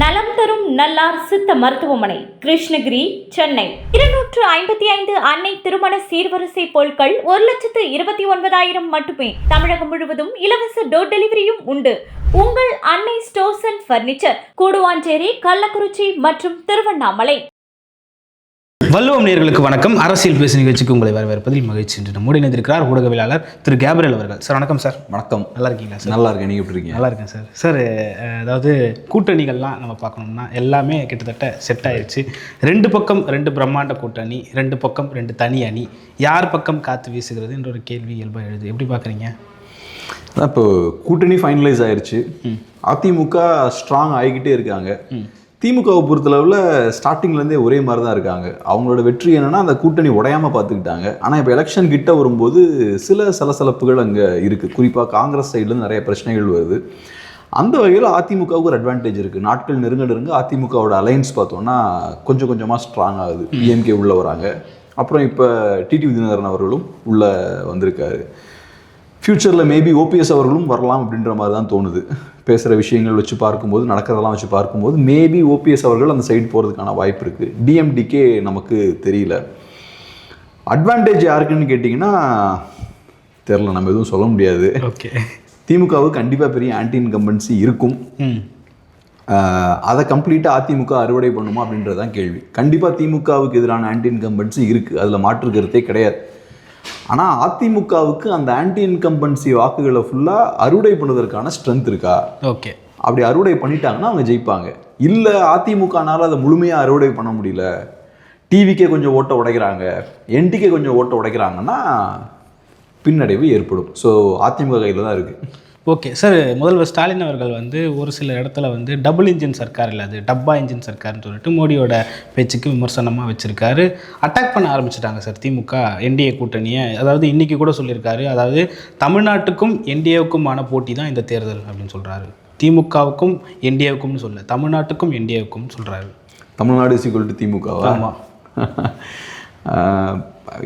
நலம் தரும் நல்லார் சித்த மருத்துவமனை கிருஷ்ணகிரி சென்னை. இருநூற்று ஐம்பத்தி ஐந்து அன்னை திருமண சீர்வரிசை பொருட்கள் ஒரு லட்சத்து இருபத்தி ஒன்பதாயிரம் மட்டுமே. தமிழகம் முழுவதும் இலவச டோர் டெலிவரியும் உண்டு. உங்கள் Annai stores and furniture Guduvanchery Kallakurichi மற்றும் திருவண்ணாமலை. வள்ளுவம் நேர்களுக்கு வணக்கம். அரசியல் பேசு நிகழ்ச்சிக்கு உங்களை வரவேற்பதில் மகிழ்ச்சி என்று நம்முடைய இணைந்திருக்கிறார் ஊடகவியலாளர் திரு கேப்ரியல் அவர்கள். சார் வணக்கம் சார். வணக்கம். நல்லா இருக்கீங்களா சார்? நல்லா இருக்கேன். நீங்க எப்படி இருக்கீங்க? நல்லா இருக்கேன் சார். சார் அதாவது கூட்டணிகள்லாம் நம்ம பார்க்கணும்னா எல்லாமே கிட்டத்தட்ட செட் ஆயிடுச்சு ரெண்டு பக்கம் ரெண்டு பிரம்மாண்ட கூட்டணி ரெண்டு பக்கம் ரெண்டு தனி அணி. யார் பக்கம் காத்து வீசுகிறது என்ற ஒரு கேள்வி இயல்பாக எழுது. எப்படி பார்க்குறீங்க? இப்போ கூட்டணி ஃபைனலைஸ் ஆயிருச்சு. அதிமுக ஸ்ட்ராங் ஆகிக்கிட்டே இருக்காங்க. திமுகவை பொறுத்தளவில் ஸ்டார்டிங்லேருந்தே ஒரே மாதிரி தான் இருக்காங்க. அவங்களோட வெற்றி என்னன்னா அந்த கூட்டணி உடையாம பார்த்துக்கிட்டாங்க. ஆனால் இப்போ எலெக்ஷன் கிட்ட வரும்போது சில சலசலப்புகள் அங்கே இருக்குது குறிப்பாக காங்கிரஸ் சைட்லேருந்து நிறைய பிரச்சனைகள் வருது. அந்த வகையில் அதிமுகவுக்கு ஒரு அட்வான்டேஜ் இருக்குது நாட்கள் நெருங்க நெருங்க அதிமுகவோட அலைன்ஸ் பார்த்தோம்னா கொஞ்சம் கொஞ்சமாக ஸ்ட்ராங் ஆகுது. பிஎம்கே உள்ளே வராங்க. அப்புறம் இப்போ டிடி விதிநகரன் அவர்களும் உள்ளே வந்திருக்காரு. ஃப்யூச்சரில் மேபி ஓபிஎஸ் அவர்களும் வரலாம் அப்படின்ற மாதிரி தான் தோணுது. பேசுகிற விஷயங்கள் வச்சு பார்க்கும்போது நடக்கிறதெல்லாம் வச்சு பார்க்கும்போது மேபி ஓபிஎஸ் அவர்கள் அந்த சைடு போகிறதுக்கான வாய்ப்பு இருக்குது டிஎம்டிக்கே நமக்கு தெரியல. அட்வான்டேஜ் யாருக்குன்னு கேட்டிங்கன்னா தெரில நம்ம எதுவும் சொல்ல முடியாது. ஓகே திமுகவுக்கு கண்டிப்பாக பெரிய ஆன்டி இன்கம்பன்சி இருக்கும். அதை கம்ப்ளீட்டாக அதிமுக அறுவடை பண்ணுமா அப்படின்றது தான் கேள்வி. கண்டிப்பாக திமுகவுக்கு எதிரான ஆன்டி இன்கம்பன்சி இருக்குது அதில் மாற்று கருத்தே கிடையாது. ஆனால் அதிமுகவுக்கு அந்த ஆன்டி இன்கம்பன்சி வாக்குகளை ஃபுல்லாக அறுவடை பண்ணுவதற்கான ஸ்ட்ரென்த் இருக்கா? ஓகே அப்படி அறுவடை பண்ணிட்டாங்கன்னா அவங்க ஜெயிப்பாங்க. இல்லை அதிமுகனால அதை முழுமையாக அறுவடை பண்ண முடியல. டிவிக்கே கொஞ்சம் ஓட்ட உடைக்கிறாங்க. என்டிக்கே கொஞ்சம் ஓட்ட உடைக்கிறாங்கன்னா பின்னடைவு ஏற்படும். ஸோ அதிமுக கையில் தான் இருக்குது ஓகே சார் முதல்வர் ஸ்டாலின் அவர்கள் வந்து ஒரு சில இடத்துல வந்து டபுள் இன்ஜின் சர்க்கார் இல்லை அது டப்பா இன்ஜின் சர்க்கார்னு சொல்லிட்டு மோடியோட பேச்சுக்கு விமர்சனமாக வச்சுருக்காரு. அட்டாக் பண்ண ஆரம்பிச்சிட்டாங்க சார் திமுக என்டிஏ கூட்டணியை. அதாவது இன்றைக்கி கூட சொல்லியிருக்காரு அதாவது தமிழ்நாட்டுக்கும் என்டிஏவுக்குமான போட்டி தான் இந்த தேர்தல் அப்படின்னு சொல்கிறாரு திமுகவுக்கும் என்டிஏவுக்கும்னு சொல்ல தமிழ்நாட்டுக்கும் என்டிஏவுக்கும் சொல்கிறாரு தமிழ்நாடு சிக்கல் டு திமுகவா? ஆமாம்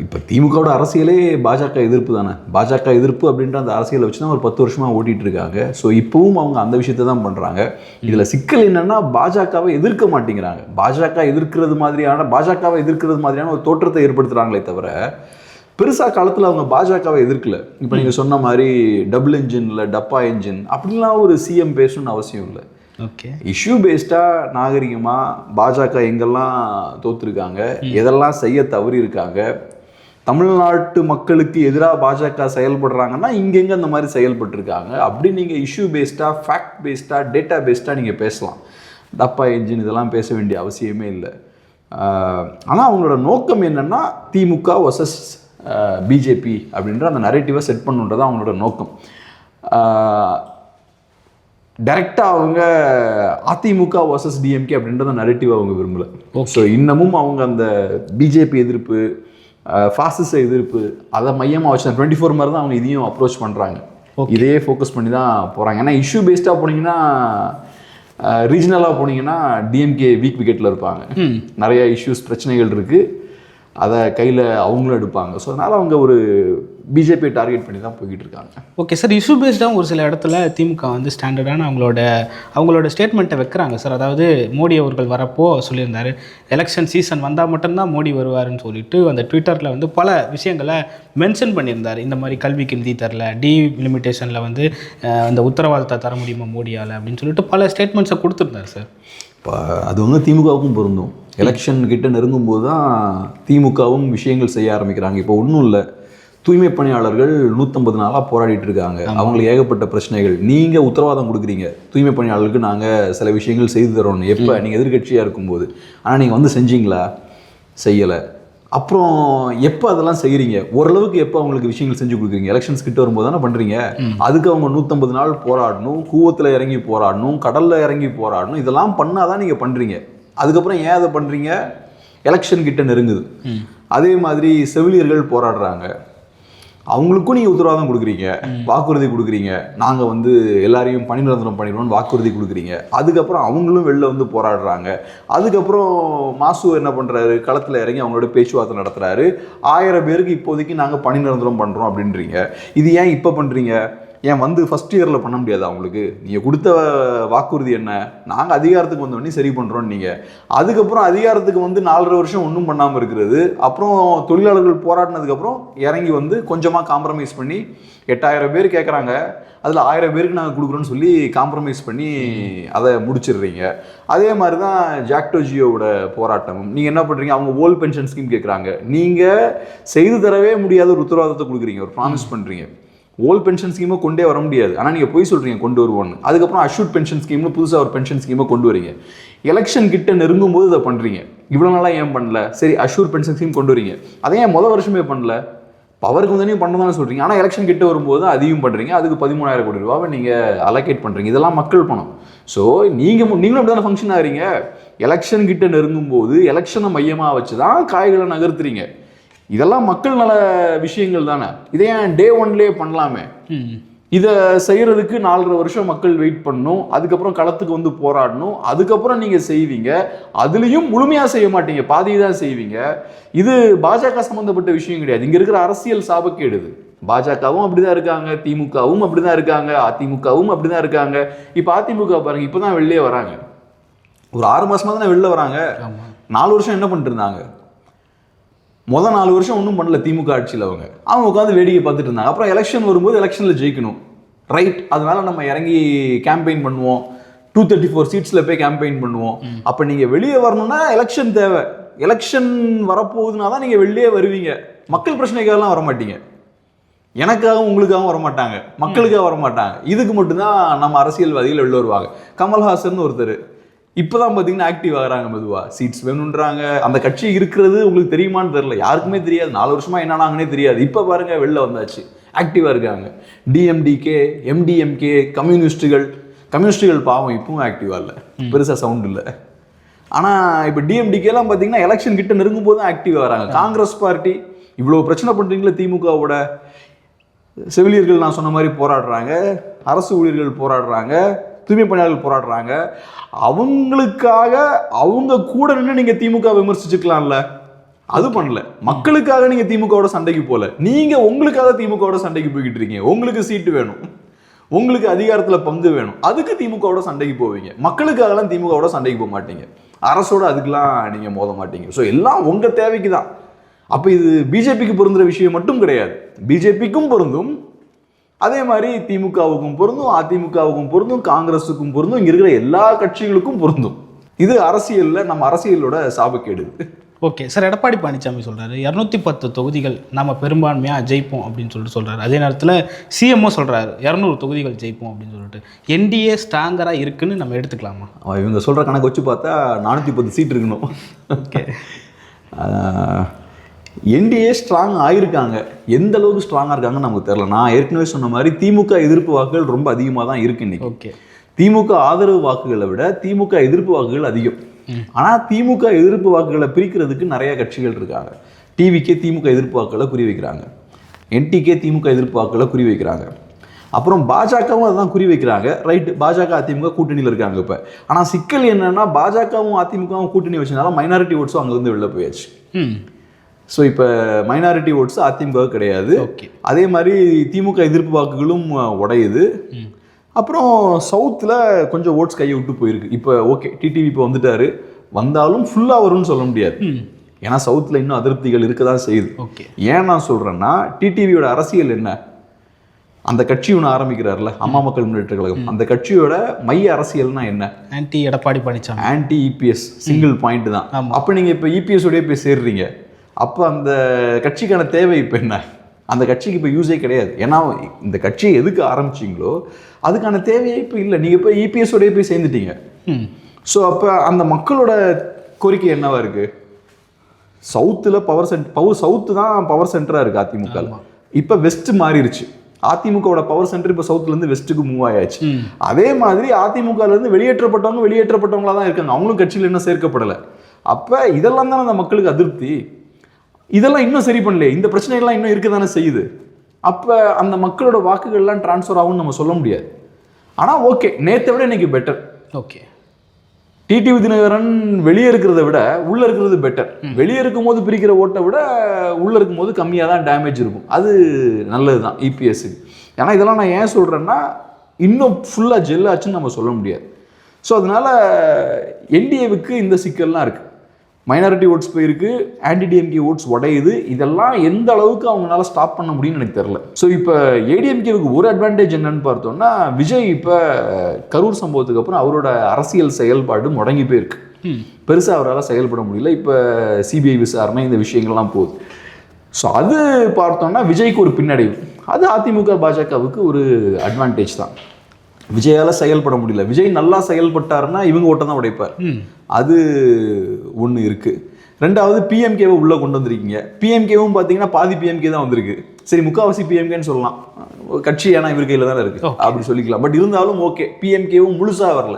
இப்போ திமுகவோட அரசியலே பாஜக எதிர்ப்பு தானே? பாஜக எதிர்ப்பு அப்படின்ற அந்த அரசியலை வச்சு தான் ஒரு பத்து வருஷமாக ஓட்டிகிட்டு இருக்காங்க. ஸோ இப்போவும் அவங்க அந்த விஷயத்தை தான் பண்ணுறாங்க இதில் சிக்கல் என்னன்னா பாஜகவை எதிர்க்க மாட்டேங்கிறாங்க. பாஜக எதிர்க்கிறது மாதிரியான பாஜகவை எதிர்க்கிறது மாதிரியான ஒரு தோற்றத்தை ஏற்படுத்துகிறாங்களே தவிர பெருசாக காலத்தில் அவங்க பாஜகவை எதிர்க்கல. இப்போ நீங்கள் சொன்ன மாதிரி டபுள் இன்ஜின் இல்லை டப்பா இன்ஜின் அப்படிலாம் ஒரு சிஎம் பேசணும்னு அவசியம் இல்லை. ஓகே இஷ்யூ பேஸ்டாக நாகரிகமாக பாஜக எங்கெல்லாம் தோத்துருக்காங்க எதெல்லாம் செய்ய தவறி இருக்காங்க தமிழ்நாட்டு மக்களுக்கு எதிராக பாஜக செயல்படுறாங்கன்னா இங்கெங்க அந்த மாதிரி செயல்பட்டுருக்காங்க. அப்படி நீங்கள் இஷ்யூ பேஸ்டாக ஃபேக்ட் பேஸ்டாக டேட்டா பேஸ்டாக நீங்கள் பேசலாம். டப்பா என்ஜின் இதெல்லாம் பேச வேண்டிய அவசியமே இல்லை. ஆனால் அவங்களோட நோக்கம் என்னென்னா திமுக வர்சஸ் பிஜேபி அப்படின்ற அந்த நரேட்டிவை செட் பண்ணுன்றது அவங்களோட நோக்கம். டைரெக்டாக அவங்க அதிமுக வர்சஸ் டிஎம்கே அப்படின்றத நரேட்டிவ் அவங்க விரும்பல. ஸோ இன்னமும் அவங்க அந்த பிஜேபி எதிர்ப்பு ஃபாசிச எதிர்ப்பு அதை மையமாக வச்சு டுவெண்ட்டி ஃபோர் மாதிரி தான் அவங்க இதையும் அப்ரோச் பண்ணுறாங்க இதே ஃபோக்கஸ் பண்ணி தான் போகிறாங்க ஏன்னா இஷ்யூ பேஸ்டாக போனீங்கன்னா ரீஜனலாக போனீங்கன்னா டிஎம்கே வீக் விக்கெட்டில் இருப்பாங்க. நிறைய இஷ்யூஸ் பிரச்சனைகள் இருக்குது அதை கையில் அவங்களும் எடுப்பாங்க. ஸோ அதனால் அவங்க ஒரு பிஜேபியை டார்கெட் பண்ணி தான் போய்கிட்டு இருக்காங்க ஓகே சார் இஷ்யூ பேஸ்டாக ஒரு சில இடத்துல திமுக வந்து ஸ்டாண்டர்டான அவங்களோட அவங்களோட ஸ்டேட்மெண்ட்டை வைக்கிறாங்க சார் அதாவது மோடி அவர்கள் வரப்போ சொல்லியிருந்தாரு எலெக்ஷன் சீசன் வந்தால் மட்டும்தான் மோடி வருவாருன்னு சொல்லிட்டு அந்த ட்விட்டரில் வந்து பல விஷயங்களை மென்ஷன் பண்ணியிருந்தார். இந்த மாதிரி கல்விக்கு நிதி தரல டி லிமிட்டேஷனில் வந்து அந்த உத்தரவாதத்தை தர முடியுமா மோடியால் அப்படின்னு சொல்லிட்டு பல ஸ்டேட்மெண்ட்ஸை கொடுத்துருந்தார் சார் இப்போ அது வந்து திமுகவுக்கும் பொருந்தும். எலெக்ஷன் கிட்ட நெருங்கும் போது தான் திமுகவும் விஷயங்கள் செய்ய ஆரம்பிக்கிறாங்க. இப்போ ஒன்றும் இல்லை. தூய்மை பணியாளர்கள் நூற்றம்பது நாளாக போராடிட்டு இருக்காங்க. அவங்களுக்கு ஏகப்பட்ட பிரச்சனைகள். நீங்கள் உத்தரவாதம் கொடுக்குறீங்க. தூய்மை பணியாளர்களுக்கு நாங்கள் சில விஷயங்கள் செய்து தரோன்னு எப்போ? நீங்கள் எதிர்க்கட்சியாக இருக்கும்போது. ஆனால் நீங்கள் வந்து செஞ்சீங்களா? செய்யலை. அப்புறம் எப்போ அதெல்லாம் செய்கிறீங்க ஓரளவுக்கு எப்போ அவங்களுக்கு விஷயங்கள் செஞ்சு கொடுக்குறீங்க? எலெக்ஷன்ஸ் கிட்ட வரும்போது தானே பண்ணுறீங்க அதுக்கு அவங்க நூற்றம்பது நாள் போராடணும். கூவத்தில் இறங்கி போராடணும். கடலில் இறங்கி போராடணும். இதெல்லாம் பண்ணாதான் நீங்கள் பண்ணுறீங்க அதுக்கப்புறம் ஏன் அதை பண்ணுறீங்க எலெக்ஷன் கிட்ட நெருங்குது. அதே மாதிரி செவிலியர்கள் போராடுறாங்க. அவங்களுக்கும் நீங்கள் உத்தரவாதம் கொடுக்குறீங்க. வாக்குறுதி கொடுக்குறீங்க. நாங்கள் வந்து எல்லாரையும் பணி நிரந்தரம் பண்ணிடுவோம்னு வாக்குறுதி கொடுக்குறீங்க. அதுக்கப்புறம் அவங்களும் வெளில வந்து போராடுறாங்க. அதுக்கப்புறம் மாசு என்ன பண்ணுறாரு களத்தில் இறங்கி அவங்களோட பேச்சுவார்த்தை நடத்துகிறாரு ஆயிரம் பேருக்கு இப்போதைக்கு நாங்கள் பணி நிரந்தரம் பண்ணுறோம் அப்படின்றீங்க. இது ஏன் இப்போ பண்ணுறீங்க ஏன் வந்து ஃபர்ஸ்ட் இயரில் பண்ண முடியாது அவங்களுக்கு நீங்கள் கொடுத்த வாக்குறுதி என்ன? நாங்கள் அதிகாரத்துக்கு வந்தோடனே சரி பண்ணுறோம் நீங்கள் அதுக்கப்புறம் அதிகாரத்துக்கு வந்து நாலரை வருஷம் ஒன்றும் பண்ணாமல் இருக்கிறது. அப்புறம் தொழிலாளர்கள் போராடினதுக்கப்புறம் இறங்கி வந்து கொஞ்சமாக காம்ப்ரமைஸ் பண்ணி எட்டாயிரம் பேர் கேட்குறாங்க அதில் ஆயிரம் பேருக்கு நாங்கள் கொடுக்குறோன்னு சொல்லி காம்ப்ரமைஸ் பண்ணி அதை முடிச்சிடுறீங்க. அதே மாதிரி தான் ஜாக்டோ போராட்டம் நீங்கள் என்ன பண்ணுறீங்க அவங்க ஓல்ட் பென்ஷன் ஸ்கீம் கேட்குறாங்க நீங்கள் செய்து தரவே முடியாத ஒரு உத்தரவாதத்தை கொடுக்குறீங்க. ஒரு ப்ராமிஸ் பண்ணுறீங்க ஓல்ட் பென்ஷன் ஸ்கீமை கொண்டே வர முடியாது. ஆனால் நீங்கள் போய் சொல்கிறீங்க கொண்டு வருவோன்னு. அதுக்கப்புறம் அஷூட் பென்ஷன் ஸ்கீம்னு புதுசாக ஒரு பென்ஷன் ஸ்கீமை கொண்டு வரீங்க. எலெக்ஷன் கிட்ட நெருங்கும் போது இதை பண்ணுறீங்க இவ்வளோ நாளாக ஏன் பண்ணல? சரி அஷூர் பென்ஷன் ஸ்கீம் கொண்டு வரீங்க. அதை ஏன் முதல் வருஷமே பண்ணல? பவருக்கு வந்தனையும் பண்ண தானே சொல்கிறீங்க ஆனால் எலெக்ஷன் கிட்ட வரும்போது அதையும் பண்ணுறீங்க அதுக்கு பதிமூணாயிரம் கோடி ரூபாவை நீங்கள் அலோகேட் பண்ணுறீங்க இதெல்லாம் மக்கள் பணம். ஸோ நீங்கள் நீங்களும் அப்படி தானே ஃபங்க்ஷன் ஆகிறீங்க? எலெக்ஷன் கிட்ட நெருங்கும் போது எலெக்ஷனை மையமாக வச்சு தான் காய்களை நகர்த்துறீங்க. இதெல்லாம் மக்கள் நல விஷயங்கள் தானே. இதை ஏன் டே ஒன்லேயே பண்ணலாமே? இதை செய்யறதுக்கு நாலரை வருஷம் மக்கள் வெயிட் பண்ணணும். அதுக்கப்புறம் களத்துக்கு வந்து போராடணும். அதுக்கப்புறம் நீங்கள் செய்வீங்க. அதுலேயும் முழுமையாக செய்ய மாட்டீங்க. பாதி தான் செய்வீங்க. இது பாஜக சம்மந்தப்பட்ட விஷயம் கிடையாது. இங்கே இருக்கிற அரசியல் சாபக்கேடு பாஜகவும் அப்படிதான் இருக்காங்க. திமுகவும் அப்படிதான் இருக்காங்க. அதிமுகவும் அப்படிதான் இருக்காங்க. இப்போ அதிமுக பாருங்க இப்போ தான் வெளியே வராங்க. ஒரு ஆறு மாசமா தானே வெளில வராங்க. நாலு வருஷம் என்ன பண்ணிட்டு இருந்தாங்க? முதல் நாலு வருஷம் ஒன்றும் பண்ணல திமுக ஆட்சியில் அவங்க. அவங்க உட்காந்து வேடிக்கை பார்த்துட்டு இருந்தாங்க. அப்புறம் எலெக்ஷன் வரும்போது எலெக்ஷனில் ஜெயிக்கணும். ரைட் அதனால நம்ம இறங்கி கேம்பெயின் பண்ணுவோம். டூ தேர்ட்டி ஃபோர் சீட்ஸில் போய் கேம்பெயின் பண்ணுவோம். அப்போ நீங்கள் வெளியே வரணும்னா எலெக்ஷன் தேவை. எலெக்ஷன் வரப்போகுதுன்னா தான் நீங்கள் வெளியே வருவீங்க. மக்கள் பிரச்சனைக்காகலாம் வர மாட்டீங்க எனக்காகவும் உங்களுக்காகவும் வர மாட்டாங்க மக்களுக்காக வர மாட்டாங்க இதுக்கு மட்டும்தான் நம்ம அரசியல்வாதிகள் வெளில வருவாங்க. கமல்ஹாசன் ஒருத்தர். இப்போதான் பார்த்தீங்கன்னா ஆக்டிவ் ஆகுறாங்க மெதுவா. சீட்ஸ் வேணுன்றாங்க. அந்த கட்சி இருக்கிறது உங்களுக்கு தெரியுமான்னு தெரியல. யாருக்குமே தெரியாது. நாலு வருஷமா என்னன்னாங்கன்னே தெரியாது. இப்போ பாருங்க வெளில வந்தாச்சு. ஆக்டிவாக இருக்காங்க. டிஎம்டிகே எம்டிஎம்கே கம்யூனிஸ்ட்டுகள் கம்யூனிஸ்ட்டுகள் பாவம் இப்பவும் ஆக்டிவாக இல்லை. பெருசாக சவுண்ட் இல்லை. ஆனால் இப்போ டிஎம்டிகேலாம் பார்த்தீங்கன்னா எலெக்ஷன் கிட்ட நெருங்கும் போது தான் ஆக்டிவாக வராங்க காங்கிரஸ் பார்ட்டி இவ்வளோ பிரச்சனை பண்ணுறீங்களே திமுகவோட. செவிலியர்கள் நான் சொன்ன மாதிரி போராடுறாங்க. அரசு ஊழியர்கள் போராடுறாங்க. தூய்மை பணியாளர்கள் போராடுறாங்க. அவங்களுக்காக அவங்க கூட நின்று நீங்க திமுக விமர்சிச்சுக்கலாம்ல. அது பண்ணல. மக்களுக்காக நீங்க திமுகவோட சண்டைக்கு போல. நீங்க உங்களுக்காக திமுகவோட சண்டைக்கு போய்கிட்டு இருக்கீங்க. உங்களுக்கு சீட்டு வேணும். உங்களுக்கு அதிகாரத்துல பங்கு வேணும். அதுக்கு திமுகவோட சண்டைக்கு போவீங்க. மக்களுக்காகலாம் திமுகவோட சண்டைக்கு போக மாட்டீங்க. அரசோட அதுக்கெல்லாம் நீங்க மோத மாட்டீங்க. ஸோ எல்லாம் உங்க தேவைக்கு தான் அப்போ இது பிஜேபிக்கு பொருந்துற விஷயம் மட்டும் கிடையாது. பிஜேபிக்கும் பொருந்தும். அதே மாதிரி திமுகவுக்கும் பொருந்தும் அதிமுகவுக்கும் பொருந்தும் காங்கிரஸுக்கும் பொருந்தும் இங்க இருக்கிற எல்லா கட்சிகளுக்கும் பொருந்தும். இது அரசியல்ல நம்ம அரசியலோட சாபக்கேடு. ஓகே சார் எடப்பாடி பழனிசாமி சொல்றாரு இரநூத்தி பத்து தொகுதிகள் நம்ம பெரும்பான்மையாக ஜெயிப்போம் அப்படின்னு சொல்லிட்டு சொல்றாரு. அதே நேரத்தில் சிஎம்ஓ சொல்றாரு இரநூறு தொகுதிகள் ஜெயிப்போம் அப்படின்னு சொல்லிட்டு. என்டிஏ ஸ்ட்ராங்கராக இருக்குன்னு நம்ம எடுத்துக்கலாமா? இவங்க சொல்ற கணக்கு வச்சு பார்த்தா நானூற்றி பத்து சீட் இருக்கணும். ஓகே. என்டிஏ ஸ்ட்ராங் ஆயிருக்காங்க. எந்த அளவுக்கு ஸ்ட்ராங்காக இருக்காங்கன்னு நமக்கு தெரியல. நான் ஏற்கனவே சொன்ன மாதிரி திமுக எதிர்ப்பு வாக்குகள் ரொம்ப அதிகமாக தான் இருக்கு இன்னைக்கு. ஓகே. திமுக ஆதரவு வாக்குகளை விட திமுக எதிர்ப்பு வாக்குகள் அதிகம். ஆனா திமுக எதிர்ப்பு வாக்குகளை பிரிக்கிறதுக்கு நிறைய கட்சிகள் இருக்காங்க. டிவிக்கே திமுக எதிர்ப்பு வாக்குகளை குறி வைக்கிறாங்க. என்டிகே திமுக எதிர்ப்பு வாக்குகளை குறி வைக்கிறாங்க. அப்புறம் பாஜகவும் அதான் குறி வைக்கிறாங்க. ரைட் பாஜக அதிமுக கூட்டணியில் இருக்காங்க இப்போ. ஆனால் சிக்கல் என்னன்னா பாஜகவும் அதிமுகவும் கூட்டணி வச்சனால மைனாரிட்டி ஓட்ஸும் அங்கேருந்து வெளில போயாச்சு. ஸோ இப்போ மைனாரிட்டி ஓட்ஸ் அதிமுக கிடையாது. ஓகே அதே மாதிரி திமுக எதிர்ப்பு வாக்குகளும் உடையுது. அப்புறம் சவுத்தில் கொஞ்சம் ஓட்ஸ் கையை விட்டு போயிருக்கு. இப்போ ஓகே டிடிவி இப்போ வந்துட்டாரு. வந்தாலும் ஃபுல்லாக வரும்னு சொல்ல முடியாது. ஏன்னா சவுத்தில் இன்னும் அதிருப்திகள் இருக்க தான் செய்யுது. ஓகே ஏன் நான் சொல்கிறேன்னா டிடிவியோட அரசியல் என்ன? அந்த கட்சி ஒன்று ஆரம்பிக்கிறார்ல அம்மா மக்கள் முன்னேற்ற கழகம். அந்த கட்சியோட மைய அரசியல்னா என்ன? Anti Edappadi Palaniswami anti EPS single point தான். அப்போ நீங்கள் இப்போ இபிஎஸ் உடைய போய் சேர்றீங்க. அப்போ அந்த கட்சிக்கான தேவை இப்போ என்ன? அந்த கட்சிக்கு இப்போ யூஸே கிடையாது. ஏன்னா இந்த கட்சியை எதுக்கு ஆரம்பிச்சீங்களோ அதுக்கான தேவையே இப்போ இல்லை. நீங்கள் இப்போ இபிஎஸ் உடைய போய் சேர்ந்துட்டீங்க. ஸோ அப்போ அந்த மக்களோட கோரிக்கை என்னவா இருக்கு? சவுத்தில் பவர் சென்ட் பவர் சவுத்து தான் பவர் சென்டராக இருக்குது அதிமுக இப்போ வெஸ்ட் மாறிடுச்சு. அதிமுகவோட பவர் சென்டர் இப்போ சவுத்துலேருந்து வெஸ்ட்டுக்கு மூவ் ஆயாச்சு. அதே மாதிரி அதிமுகல இருந்து வெளியேற்றப்பட்டவங்க வெளியேற்றப்பட்டவங்களா தான் இருக்காங்க. அவங்களும் கட்சியில் இன்னும் சேர்க்கப்படலை. அப்போ இதெல்லாம் தானே அந்த மக்களுக்கு அதிருப்தி? இதெல்லாம் இன்னும் சரி பண்ணலையே. இந்த பிரச்சனைகள்லாம் இன்னும் இருக்க தானே செய்யுது. அப்போ அந்த மக்களோட வாக்குகள்லாம் டிரான்ஸ்ஃபர் ஆகும்னு நம்ம சொல்ல முடியாது. ஆனால் ஓகே நேற்றை விட இன்னைக்கு பெட்டர் ஓகே டிடிவி தினகரன் வெளியே இருக்கிறத விட உள்ள இருக்கிறது பெட்டர் வெளியே இருக்கும்போது பிரிக்கிற ஓட்டை விட உள்ள இருக்கும்போது கம்மியாக தான் டேமேஜ் இருக்கும். அது நல்லது தான் இபிஎஸ்க்கு ஏன்னா இதெல்லாம் நான் ஏன் சொல்றேன்னா இன்னும் ஃபுல்லாக ஜெல் ஆச்சுன்னு நம்ம சொல்ல முடியாது. ஸோ அதனால என்டிஏவுக்கு இந்த சிக்கல்லாம் இருக்கு. மைனாரிட்டி ஓட்ஸ் போயிருக்கு ஆன்டி டிஎம்கே ஓட்ஸ் உடையுது. இதெல்லாம் எந்த அளவுக்கு அவங்களால ஸ்டாப் பண்ண முடியும்னு எனக்கு தெரில ஸோ இப்போ ஏடிஎம்கேவுக்கு ஒரு அட்வான்டேஜ் என்னன்னு பார்த்தோம்னா விஜய் இப்போ கரூர் சம்பவத்துக்கு அப்புறம் அவரோட அரசியல் செயல்பாடு முடங்கி போயிருக்கு. பெருசாக அவரால் செயல்பட முடியல. இப்போ சிபிஐ விசாரணை இந்த விஷயங்கள்லாம் போகுது. ஸோ அது பார்த்தோம்னா விஜய்க்கு ஒரு பின்னடைவு. அது அதிமுக பாஜகவுக்கு ஒரு அட்வான்டேஜ் தான். விஜயால செயல்பட முடியல. விஜய் நல்லா செயல்பட்டாருன்னா இவங்க ஓட்டை தான் உடைப்பார். அது ஒன்று இருக்கு. ரெண்டாவது பிஎம்கேவை உள்ளே கொண்டு வந்திருக்கீங்க. பிஎம்கேவும் பார்த்தீங்கன்னா பாதி பிஎம்கே தான் வந்திருக்கு. சரி முக்காவாசி பிஎம்கேன்னு சொல்லலாம். கட்சி ஏன்னா இவர் கையில் தானே இருக்கு. அப்படி சொல்லிக்கலாம். பட் இருந்தாலும் ஓகே பிஎம்கேவும் முழுசாக வரல.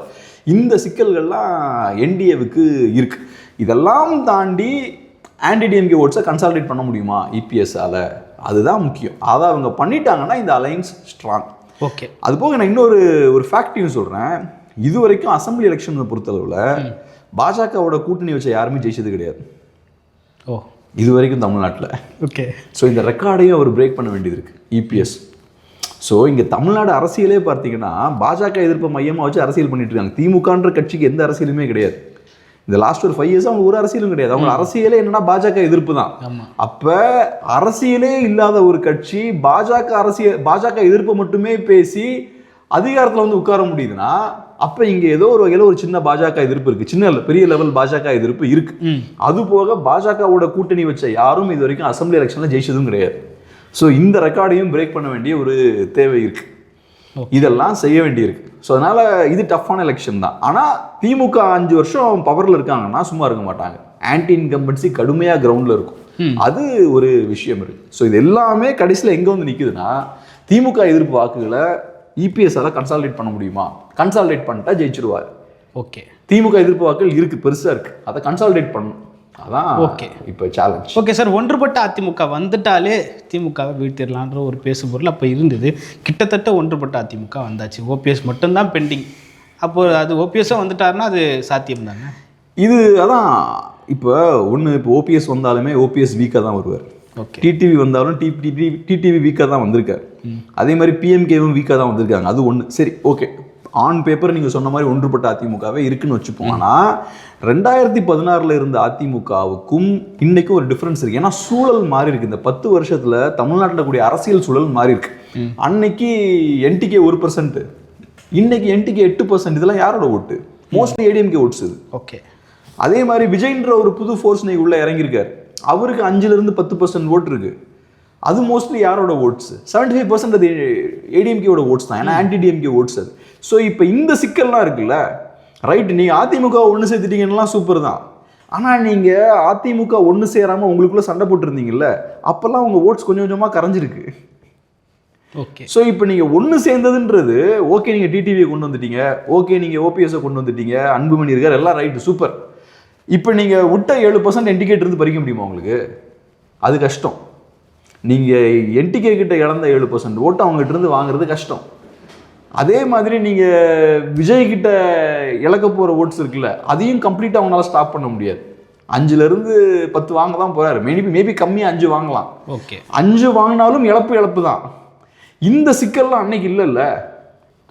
இந்த சிக்கல்கள்லாம் என்டிஏவுக்கு இருக்கு. இதெல்லாம் தாண்டி ஆன்டி டிஎம்கே ஓட்ஸை கன்சால்டேட் பண்ண முடியுமா? இபிஎஸ்ஸால அதுதான் முக்கியம். அதை அவங்க பண்ணிட்டாங்கன்னா இந்த அலைன்ஸ் ஸ்ட்ராங் ஓகே அது போக நான் இன்னொரு ஒரு ஃபேக்ட்ரியும் சொல்கிறேன் இது வரைக்கும் அசம்பிளி எலெக்ஷனை பொறுத்தளவில் பாஜகவோட கூட்டணி வச்ச யாருமே ஜெயிச்சது கிடையாது. ஓ. இது வரைக்கும் தமிழ்நாட்டில். ஓகே ஸோ இந்த ரெக்கார்டையும் அவர் பிரேக் பண்ண வேண்டியது இருக்கு இபிஎஸ் ஸோ இங்கே தமிழ்நாடு அரசியலே பார்த்தீங்கன்னா பாஜக எதிர்ப்பு மையமாக வச்சு அரசியல் பண்ணிட்டு இருக்காங்க. திமுகன்ற கட்சிக்கு எந்த அரசியலுமே கிடையாது. இந்த லாஸ்ட் ஒரு ஃபைவ் இயர்ஸ் அவங்க ஒரு அரசியலும் கிடையாது. அவங்க அரசியலே என்னன்னா பாஜக எதிர்ப்பு தான். அப்ப அரசியலே இல்லாத ஒரு கட்சி பாஜக அரசியல் பாஜக எதிர்ப்பு மட்டுமே பேசி அதிகாரத்துல வந்து உட்கார முடியுதுன்னா அப்ப இங்க ஏதோ ஒரு வகையில ஒரு சின்ன பாஜக எதிர்ப்பு இருக்கு. சின்ன பெரிய லெவல் பாஜக எதிர்ப்பு இருக்கு. அது போக பாஜகவோட கூட்டணி வச்ச யாரும் இது வரைக்கும் அசம்பிளி எலெக்ஷன்ல ஜெயிச்சதும் கிடையாது. ஸோ இந்த ரெக்கார்டையும் பிரேக் பண்ண வேண்டிய ஒரு தேவை இருக்கு. Okay. இதெல்லாம் செய்ய வேண்டியிருக்கு. ஸோ அதனால இது டஃப்பான எலெக்ஷன் தான். ஆனால் திமுக அஞ்சு வருஷம் பவரில் இருக்காங்கன்னா சும்மா இருக்க மாட்டாங்க. ஆன்டி இன்கம்பன்சி கடுமையாக கிரவுண்டில் இருக்கும். அது ஒரு விஷயம் இருக்கு. ஸோ இது எல்லாமே கடைசியில் எங்கே வந்து நிற்குதுன்னா திமுக எதிர்ப்பு வாக்குகளை E இபிஎஸ்ஸால் கன்சால்டேட் பண்ண முடியுமா? கன்சால்டேட் பண்ணிட்டா ஜெயிச்சிருவார். ஓகே திமுக எதிர்ப்பு வாக்குகள் இருக்கு பெருசாக இருக்கு. அதை கன்சால்டேட் பண்ணணும். அதான் Okay. இப்போ சேலஞ்ச் ஓகே சார் ஒன்றுபட்ட அதிமுக வந்துட்டாலே திமுகவை வீழ்த்திடலான்ற ஒரு பேசுபொருள் அப்போ இருந்தது. கிட்டத்தட்ட ஒன்றுபட்ட அதிமுக வந்தாச்சு. ஓபிஎஸ் மட்டும்தான் பெண்டிங் அப்போ அது ஓபிஎஸ்ஸும் வந்துட்டாருன்னா அது சாத்தியம் தானே? இது அதான் இப்போ ஒன்று இப்போ ஓபிஎஸ் வந்தாலுமே ஓபிஎஸ் வீக்காக தான் வருவார். ஓகே. டிடிவி வந்தாலும் டிடிவி டிடிவி வீக்காக தான் வந்திருக்காரு. அதே மாதிரி பிஎம்கேவும் வீக்காக தான் வந்திருக்காங்க. அது ஒன்று சரி ஓகே. ஆன் பேப்பர் நீங்கள் சொன்ன மாதிரி ஒன்றுபட்ட அதிமுகவே இருக்குன்னு வச்சுப்போம். ஆனால் ரெண்டாயிரத்தி பதினாறில் இருந்த அதிமுகவுக்கும் இன்னைக்கும் ஒரு டிஃப்ரென்ஸ் இருக்கு. ஏன்னா சூழல் மாறி இருக்கு. இந்த பத்து வருஷத்தில் தமிழ்நாட்டில் கூடிய அரசியல் சூழல் மாறி இருக்கு. அன்னைக்கு என்டிகே ஒரு பர்சன்ட் இன்னைக்கு என்டிகே எட்டு பர்சன்ட் இதெல்லாம் யாரோட ஓட்டு? மோஸ்ட்லி ஏடிஎம்கே ஓட்ஸ் இது. ஓகே. அதே மாதிரி விஜய்ன்ற ஒரு புது ஃபோர்ஸ் உள்ள இறங்கியிருக்காரு. அவருக்கு அஞ்சுல இருந்து பத்து பர்சன்ட் ஓட்டு இருக்கு. அது மோஸ்ட்லி யாரோட ஓட்ஸ் செவன்டி ஃபைவ் பர்சன்ட் அது ஏடிஎம்கேவோட ஓட்ஸ் தான். ஏன்னா ஆன்டி டிஎம்கே ஓட்ஸ் அது. ஸோ இப்போ இந்த சிக்கல்லாம் இருக்குல்ல? ரைட் நீங்கள் அதிமுக ஒன்று சேர்த்துட்டீங்கன்னா சூப்பர் தான். ஆனால் நீங்கள் அதிமுக ஒன்று சேராமல் உங்களுக்குள்ள சண்டை போட்டிருந்தீங்கல்ல? அப்போல்லாம் உங்கள் ஓட்ஸ் கொஞ்சம் கொஞ்சமாக கரைஞ்சிருக்கு. ஓகே ஸோ இப்போ நீங்கள் ஒன்று சேர்ந்ததுன்றது ஓகே நீங்கள் டிடிவியை கொண்டு வந்துட்டீங்க. ஓகே நீங்கள் ஓபிஎஸ்ஸை கொண்டு வந்துட்டீங்க. அன்புமணி இருக்கார் எல்லாம் ரைட்டு சூப்பர் இப்போ நீங்கள் விட்ட ஏழு பர்சன்ட் என்டிகேட் இருந்து பறிக்க முடியுமா உங்களுக்கு? அது கஷ்டம். நீங்கள் என்டிகே கிட்ட இழந்த ஏழு பர்சன்ட் ஓட்டு அவங்ககிட்ட இருந்து வாங்குறது கஷ்டம். அதே மாதிரி நீங்கள் விஜய் கிட்ட இழக்க போகிற ஓட்ஸ் இருக்குல்ல அதையும் கம்ப்ளீட்டாக அவங்களால ஸ்டாப் பண்ண முடியாது. அஞ்சுல இருந்து பத்து வாங்க தான் போறாரு. மேபி மேபி கம்மியாக அஞ்சு வாங்கலாம். ஓகே அஞ்சு வாங்கினாலும் இழப்பு இழப்பு தான் இந்த சிக்கல்லாம் அன்னைக்கு இல்லைல்ல.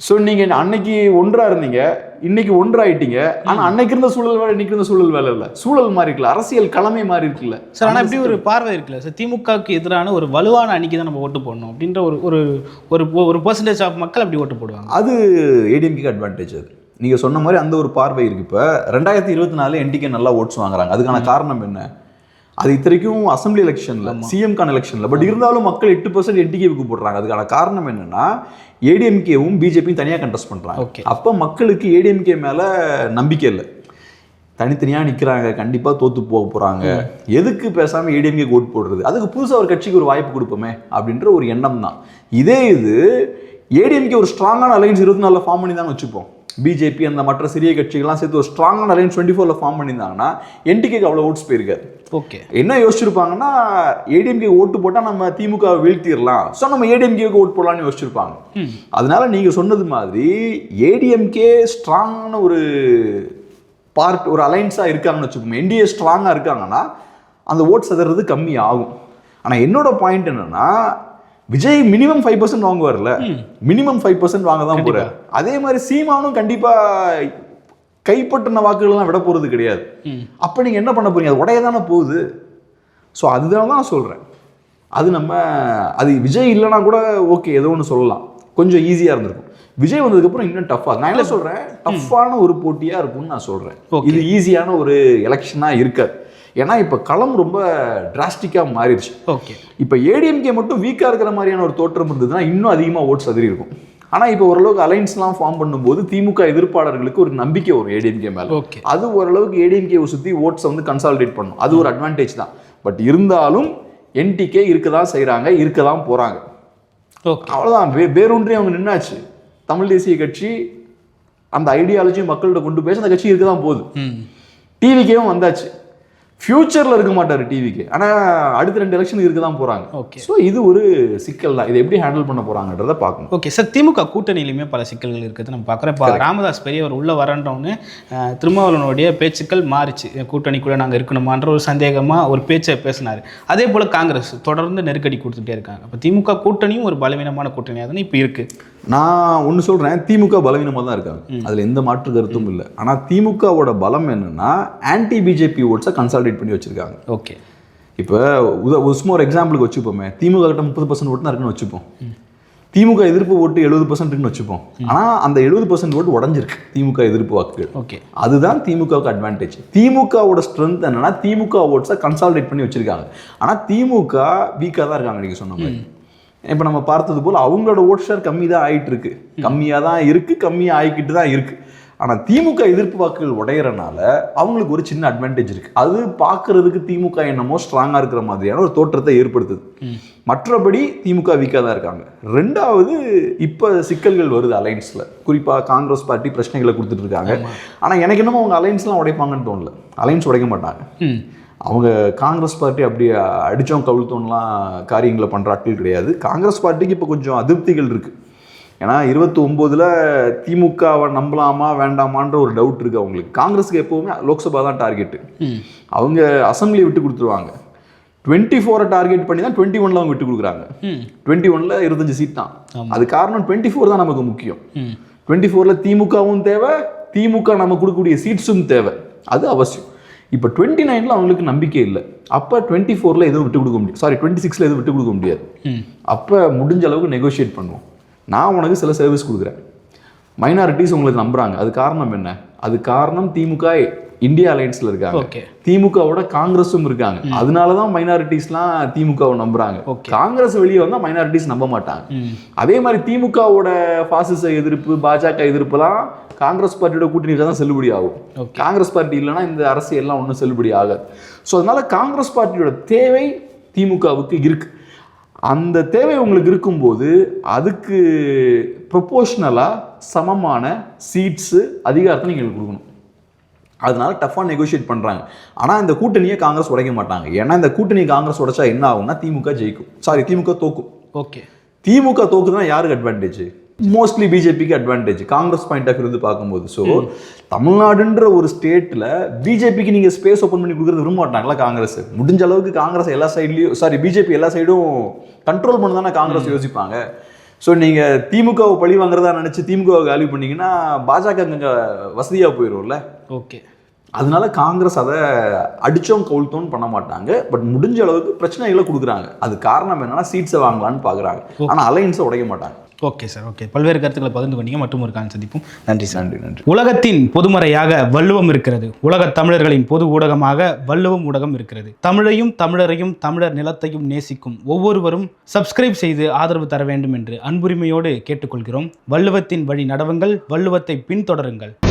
ஸோ நீங்கள் அன்னைக்கு ஒன்றா இருந்தீங்க இன்னைக்கு ஒன்றாயிட்டீங்க ஆனால் அன்னைக்கு இருந்த சூழல் வேலை இன்னைக்கு இருந்த சூழல் வேலை இல்லை. சூழல் மாறி இருக்குல்ல அரசியல் களமே மாறி இருக்குல்ல சார் ஆனால் இப்படி ஒரு பார்வை இருக்குல்ல சார் திமுகவுக்கு எதிரான ஒரு வலுவான அணிக்கு தான் நம்ம ஓட்டு போடணும் அப்படின்ற ஒரு ஒரு ஒரு ஒரு பர்சன்டேஜ் ஆஃப் மக்கள் அப்படி ஓட்டு போடுவாங்க. அது ஏடிஎம்கேக்கு அட்வான்டேஜ் அது. நீங்கள் சொன்ன மாதிரி அந்த ஒரு பார்வை இருக்கு இப்போ. ரெண்டாயிரத்தி இருபத்தி நாலு என்டிகே நல்லா ஓட்ஸ் வாங்குறாங்க. அதுக்கான காரணம் என்ன? அது இத்தனைக்கும் அசம்பிளி எலெக்ஷன்ல சிஎம்கான எலெக்ஷன்ல பட் இருந்தாலும் மக்கள் எட்டு பர்சன்ட் என்டிகேவுக்கு போடுறாங்க. அதுக்கான காரணம் என்னன்னா ஏடிஎம்கேவும் பிஜேபியும் தனியாக கண்டெஸ்ட் பண்றாங்க. Okay. அப்போ மக்களுக்கு ஏடிஎம்கே மேல நம்பிக்கை இல்லை. தனித்தனியாக நிற்கிறாங்க கண்டிப்பாக தோத்து போக போகிறாங்க எதுக்கு பேசாமல் ஏடிஎம்கே ஓட் போடுறது? அதுக்கு புதுசாக ஒரு கட்சிக்கு ஒரு வாய்ப்பு கொடுப்போமே அப்படின்ற ஒரு எண்ணம் தான். இதே இது ஏடிஎம்கே ஒரு ஸ்ட்ராங்கான அலைன்ஸ் இருபத்தி நாலில் ஃபார்ம் பண்ணி தான் வச்சுப்போம். பிஜேபி அந்த மற்ற சிறிய கட்சிகள்லாம் சேர்த்து ஒரு ஸ்ட்ராங்கான அலைன்ஸ் டுவெண்ட்டி ஃபோரில் ஃபார்ம் பண்ணியிருந்தாங்கன்னா என்டிகேக்கு அவ்வளோ ஓட்ஸ் போயிருக்காது. ஓகே என்ன யோசிச்சிருப்பாங்கன்னா ஏடிஎம்கே ஓட்டு போட்டால் நம்ம திமுக வீழ்த்திடலாம். ஸோ நம்ம ஏடிஎம்கேக்கு ஓட் போடலாம்னு யோசிச்சிருப்பாங்க. அதனால நீங்கள் சொன்னது மாதிரி ஏடிஎம்கே ஸ்ட்ராங்கான ஒரு பார்ட் ஒரு அலைன்ஸாக இருக்காங்கன்னு வச்சுக்கோங்க. என்டிஏ ஸ்ட்ராங்காக இருக்காங்கன்னா அந்த ஓட் சதறது கம்மி ஆகும் ஆனால் என்னோட பாயிண்ட் என்னன்னா விஜய் மினிமம் ஃபைவ் பர்சன்ட் வாங்குவார்ல? மினிமம் ஃபைவ் பர்சன்ட் வாங்க தான் போறாரு. அதே மாதிரி சீமானும் கண்டிப்பா கைப்பற்றின வாக்குகள்லாம் விட போறது கிடையாது. அப்ப நீங்க என்ன பண்ண போறீங்க? அது உடைய தானே போகுது. ஸோ அதுதான் தான் நான் சொல்றேன். அது நம்ம அது விஜய் இல்லைனா கூட ஓகே ஏதோ ஒன்று சொல்லலாம். கொஞ்சம் ஈஸியாக இருந்திருக்கும். விஜய் வந்ததுக்கப்புறம் இன்னும் டஃப்பாக நான் என்ன சொல்கிறேன் டஃப்பான ஒரு போட்டியாக இருக்கும்னு நான் சொல்கிறேன். இது ஈஸியான ஒரு எலெக்ஷனாக இருக்காது. ஏன்னா இப்போ களம் ரொம்ப டிராஸ்டிக்காக மாறிடுச்சு. ஓகே. இப்போ ஏடிஎம்கே மட்டும் வீக்காக இருக்கிற மாதிரியான ஒரு தோற்றம் இருந்ததுன்னா இன்னும் அதிகமாக ஓட்ஸ் சதுரி இருக்கும் ஆனால் இப்போ ஓரளவுக்கு அலைன்ஸ்லாம் ஃபார்ம் பண்ணும்போது திமுக எதிர்ப்பாளர்களுக்கு ஒரு நம்பிக்கை வரும் ஏடிஎம்கே மேலே. ஓகே. அது ஓரளவுக்கு ஏடிஎம்கே சுற்றி ஓட்ஸை வந்து கன்சாலிடேட் பண்ணும். அது ஒரு அட்வான்டேஜ் தான். பட் இருந்தாலும் என்டிகே இருக்க தான் செய்கிறாங்க இருக்க தான் போகிறாங்க அவ்வளோதான் வே வேரூன்றி அவங்க நின்னாச்சு. தமிழ் தேசிய கட்சி அந்த ஐடியாலஜியும் மக்கள்கிட்ட கொண்டு போய் அந்த கட்சி இருக்க தான் போகுது டிவிக்கேவும் வந்தாச்சு. ஃபியூச்சரில் இருக்க மாட்டார் டிவிக்கு ஆனால் அடுத்த ரெண்டு எலெக்ஷனுக்கு இருக்க தான் போகிறாங்க ஓகே ஸோ இது ஒரு சிக்கல் தான். இதை எப்படி ஹேண்டில் பண்ண போகிறாங்கன்றத பார்க்கணும். ஓகே சார் திமுக கூட்டணியிலுமே பல சிக்கல்கள் இருக்குது. நம்ம பார்க்குறோம். இப்போ ராமதாஸ் பெரியவர் உள்ள வரன்றோன்னு அஹ், திருமாவளவனுடைய பேச்சுக்கள் மாறிச்சு. கூட்டணிக்குள்ளே நாங்கள் இருக்கணுமான்ற ஒரு சந்தேகமாக ஒரு பேச்சை பேசினார். அதே போல் காங்கிரஸ் தொடர்ந்து நெருக்கடி கொடுத்துட்டே இருக்காங்க. அப்போ திமுக கூட்டணியும் ஒரு பலவீனமான கூட்டணியாக தானே இப்போ இருக்குது நான் ஒன்று சொல்கிறேன் திமுக பலவீனமாக தான் இருக்காங்க. அதில் எந்த மாற்று கருத்தும் இல்லை. ஆனால் திமுகவோட பலம் என்னன்னா ஆன்டி பிஜேபி ஓட்ஸை கன்சாலிடேட் பண்ணி வச்சிருக்காங்க. ஓகே. இப்போ உத சும்மா ஒரு எக்ஸாம்பிளுக்கு வச்சுப்போமே. திமுக கிட்ட முப்பது பர்சன்ட் ஓட்டு தான் இருக்குன்னு வச்சுப்போம். திமுக எதிர்ப்பு ஓட்டு எழுபது பர்சன்ட் இருக்குன்னு வச்சுப்போம். ஆனால் அந்த எழுபது பர்சன்ட் ஓட்டு உடஞ்சிருக்கு திமுக எதிர்ப்பு வாக்குகள். ஓகே. அதுதான் திமுகவுக்கு அட்வான்டேஜ் திமுகவோட ஸ்ட்ரென்த் என்னன்னா திமுக ஓட்ஸை கன்சாலிடேட் பண்ணி வச்சிருக்காங்க. ஆனால் திமுக வீக்காக தான் இருக்காங்க நீங்கள் சொன்ன மாதிரி. இப்போ நம்ம பார்த்தது போல் அவங்களோட ஓட் ஷேர் கம்மி தான் ஆயிட்டு இருக்கு கம்மியாக தான் இருக்கு. கம்மியாக ஆகிக்கிட்டு தான் இருக்கு ஆனால் திமுக எதிர்ப்பு வாக்குகள் உடையறனால அவங்களுக்கு ஒரு சின்ன அட்வான்டேஜ் இருக்கு. அது பார்க்கறதுக்கு திமுக என்னமோ ஸ்ட்ராங்காக இருக்கிற மாதிரியான ஒரு தோற்றத்தை ஏற்படுத்துது. மற்றபடி திமுக வீக்காக தான் இருக்காங்க. ரெண்டாவது இப்போ சிக்கல்கள் வருது அலைன்ஸில். குறிப்பாக காங்கிரஸ் பார்ட்டி பிரச்சனைகளை கொடுத்துட்டு இருக்காங்க. ஆனால் எனக்கு என்னமோ அவங்க அலைன்ஸ்லாம் உடைப்பாங்கன்னு தோணல. அலைன்ஸ் உடைக்க மாட்டாங்க. அவங்க காங்கிரஸ் பார்ட்டி அப்படி அடித்தோம் கவிழ்த்தோம்லாம் காரியங்களை பண்ணுற ஆட்கள் கிடையாது. காங்கிரஸ் பார்ட்டிக்கு இப்போ கொஞ்சம் அதிருப்திகள் இருக்குது ஏன்னா இருபத்தி ஒம்போதில் திமுகவை நம்பலாமா வேண்டாமான்ற ஒரு டவுட் இருக்குது அவங்களுக்கு. காங்கிரஸுக்கு எப்போவுமே லோக்சபா தான் டார்கெட்டு அவங்க அசம்பிளி விட்டு கொடுத்துருவாங்க. டுவெண்ட்டி ஃபோரை டார்கெட் பண்ணி தான் டுவெண்ட்டி ஒனில் அவங்க விட்டு கொடுக்குறாங்க. டுவெண்ட்டி ஒனில் இருபத்தஞ்சு சீட் தான். அது காரணம் டுவெண்ட்டி ஃபோர் தான் நமக்கு முக்கியம். டுவெண்ட்டி ஃபோரில் திமுகவும் தேவை திமுக நம்ம கொடுக்கக்கூடிய சீட்ஸும் தேவை. அது அவசியம். இப்போ டுவெண்ட்டி நைனில் அவங்களுக்கு நம்பிக்கை இல்லை. அப்போ டுவெண்ட்டி ஃபோரில் எதுவும் விட்டு கொடுக்க முடியாது. சாரி டுவெண்ட்டி சிக்ஸில் எதுவும் விட்டு கொடுக்க முடியாது. அப்போ முடிஞ்ச அளவுக்கு நெகோஷியேட் பண்ணுவோம். நான் உனக்கு சில சர்வீஸ் கொடுக்குறேன். மைனாரிட்டிஸ் உங்களுக்கு நம்புறாங்க. அது காரணம் என்ன? அது காரணம் திமுக இந்தியா அலையன்ஸ்ல இருக்காங்க. திமுகவோட காங்கிரஸும் இருக்காங்க. அதனால தான் மைனாரிட்டிஸ்லாம் திமுகவை நம்புறாங்க. காங்கிரஸ் வெளியே வந்தால் மைனாரிட்டிஸ் நம்ப மாட்டாங்க. அதே மாதிரி திமுகவோட பாசிச எதிர்ப்பு பாஜக எதிர்ப்புலாம் காங்கிரஸ் பார்ட்டியோட கூட்டணி தான் செல்லுபடி ஆகும். காங்கிரஸ் பார்ட்டி இல்லைன்னா இந்த அரசியல்லாம் ஒன்றும் செல்லுபடி ஆகாது. ஸோ அதனால காங்கிரஸ் பார்ட்டியோட தேவை திமுகவுக்கு இருக்கு. அந்த தேவை உங்களுக்கு இருக்கும்போது அதுக்கு ப்ரொபோஷ்னலாக சமமான சீட்ஸு அதிகாரத்தை நீங்கள் கொடுக்கணும். அதனால டஃப்பாக நெகோஷியேட் பண்ணுறாங்க ஆனால் இந்த கூட்டணியை காங்கிரஸ் உடைக்க மாட்டாங்க. ஏன்னா இந்த கூட்டணி காங்கிரஸ் உடைச்சா என்ன ஆகும்னா திமுக ஜெயிக்கும். சாரி திமுக தோக்கும். ஓகே. திமுக தோக்குதுன்னா யாருக்கு அட்வான்டேஜ் மோஸ்ட்லி பிஜேபிக்கு அட்வான்டேஜ் காங்கிரஸ் பாயிண்ட் ஆஃப் இருந்து பார்க்கும்போது. ஸோ தமிழ்நாடுன்ற ஒரு ஸ்டேட்டில் பிஜேபிக்கு நீங்கள் ஸ்பேஸ் ஓப்பன் பண்ணி கொடுக்குறது விரும்ப மாட்டாங்களா காங்கிரஸ்? முடிஞ்ச அளவுக்கு காங்கிரஸ் எல்லா சைட்லையும் சாரி பிஜேபி எல்லா சைடும் கண்ட்ரோல் பண்ண தானே காங்கிரஸ் யோசிப்பாங்க. ஸோ நீங்கள் திமுகவை பழி வாங்குறதா நினச்சி திமுகவை காலி பண்ணீங்கன்னா பாஜக அங்கே வசதியாக போயிடும்ல ஓகே. அதனால காங்கிரஸ் அதை அடிச்சோம் கவுழ்த்தோம் பண்ண மாட்டாங்க. பட் முடிஞ்ச அளவுக்கு பிரச்சனைகளை கொடுக்குறாங்க. அது காரணம் என்னன்னா சீட்ஸை வாங்கலாம்னு பார்க்குறாங்க ஆனால் அலையன்ஸை உடைக்க மாட்டாங்க. ஓகே சார் ஓகே பல்வேறு கருத்துக்களை பகிர்ந்து கொண்டீங்க. மற்றும் ஒரு கான் சந்திப்போம். நன்றி சார் நன்றி நன்றி. உலகத்தின் பொதுமறையாக வள்ளுவம் இருக்கிறது. உலகத் தமிழர்களின் பொது ஊடகமாக வள்ளுவம் ஊடகம் இருக்கிறது. தமிழையும் தமிழரையும் தமிழர் நிலத்தையும் நேசிக்கும் ஒவ்வொருவரும் சப்ஸ்கிரைப் செய்து ஆதரவு தர வேண்டும் என்று அன்புரிமையோடு கேட்டுக்கொள்கிறோம். வள்ளுவத்தின் வழி நடவுங்கள். வள்ளுவத்தை பின்தொடருங்கள்.